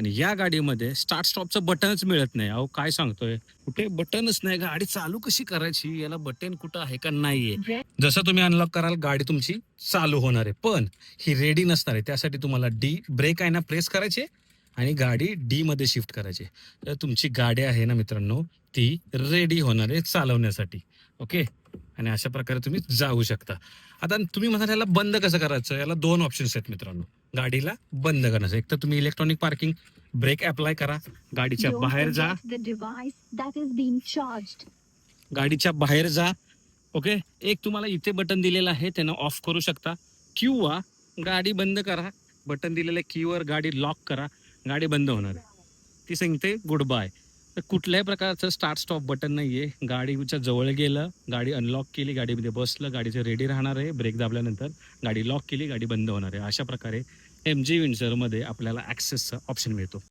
आणि या गाडीमध्ये स्टार्ट स्टॉपचं बटनच मिळत नाही. अहो काय सांगतोय? कुठे बटनच नाही. गाडी चालू कशी करायची? याला बटन कुठं आहे का नाहीये? जसं तुम्ही अनलॉक कराल गाडी तुमची चालू होणार आहे. पण ही रेडी नसणार आहे. त्यासाठी तुम्हाला डी ब्रेक आहे ना प्रेस करायचे आणि गाडी डी मध्ये शिफ्ट करायची. तर तुमची गाडी आहे ना मित्रांनो ती रेडी होणार आहे चालवण्यासाठी. ओके आणि अशा प्रकारे तुम्ही जाऊ शकता. आता तुम्ही म्हणाल याला बंद कसं करायचं? याला दोन ऑप्शन्स आहेत मित्रांनो. गाडीला बंद करण्याचं एक तर तुम्ही इलेक्ट्रॉनिक पार्किंग ब्रेक अप्लाय करा. गाडीच्या बाहेर जा. गाडीच्या बाहेर जा. ओके एक तुम्हाला इथे बटन दिलेलं आहे त्यानं ऑफ करू शकता. किंवा गाडी बंद करा. बटन दिलेल्या कीवर गाडी लॉक करा. गाडी बंद होणार आहे. ती सांगते गुड बाय तर कुठल्याही प्रकारचं स्टार्ट स्टॉप बटन नाही आहे गाडीच्या जवळ गेलं गाडी अनलॉक केली गाडीमध्ये बसलं गाडीचं रेडी राहणार आहे ब्रेक दाबल्यानंतर गाडी लॉक केली गाडी बंद होणार आहे. अशा प्रकारे एम जी विंडसरमध्ये आपल्याला ॲक्सेसचा ऑप्शन मिळतो.